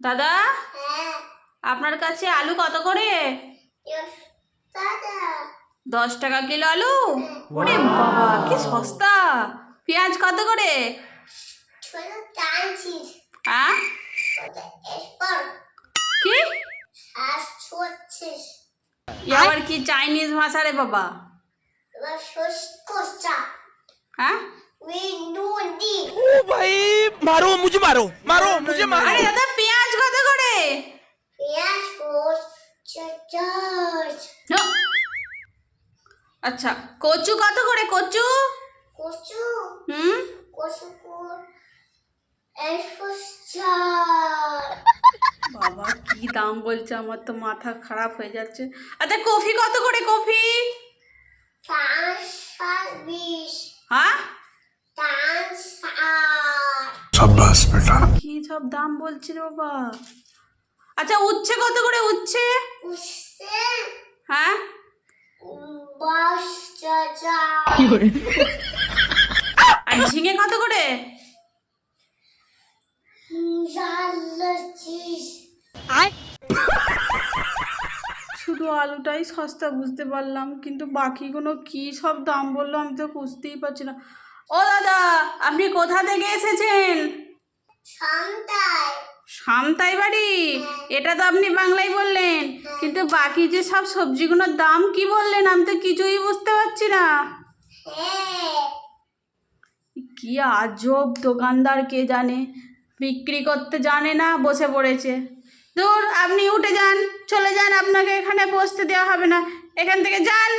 দাদা? আপনার কাছে আলু কত করে? দশ টাকা কিলো আলু? ওরে বাবা কি সস্তা। পেঁয়াজ কত করে? আবার কি চাইনিজ ভাষা রে বাবা? হ্যাঁ? মারো মুঝে মারো মারো মুঝে মারো। আরে দাদা পেঁয়াজ কত করে? পেঁয়াজ আচ্ছা কচু কত করে কচু? কচু? হুম? কচু বাবা কি দাম বলছে আমার তো মাথা খারাপ হয়ে যাচ্ছে। আচ্ছা কফি কত করে কফি? সাব্বাস বেটা। কি সব দাম বলছে বাবা? আচ্ছা উঠছে কত করে উচ্ছে? হ্যাঁ? আর ঝিঙে কত করে? শুধু আলুটাই সস্তা বুঝতে পারলাম। কিন্তু বাকিগুলো কি সব দাম বলল আমি তো বুঝতেই পারছি না। ও দাদা আপনি কোথা থেকে এসেছেন? সামতাই। বাড়ি? এটা তো আপনি বাংলায় বললেন। কিন্তু বাকি যে সব সবজিগুলোর দাম কি বললেন? আমি তো কিছুই বুঝতে পারছি না। হ্যাঁ। কি আজব দোকানদার কে জানে? বিক্রি করতে জানে না বসে পড়েছে। দূর আপনি উঠে যান। চলে যান আপনাকে এখানে বসতে দেওয়া হবে না। এখান থেকে যান।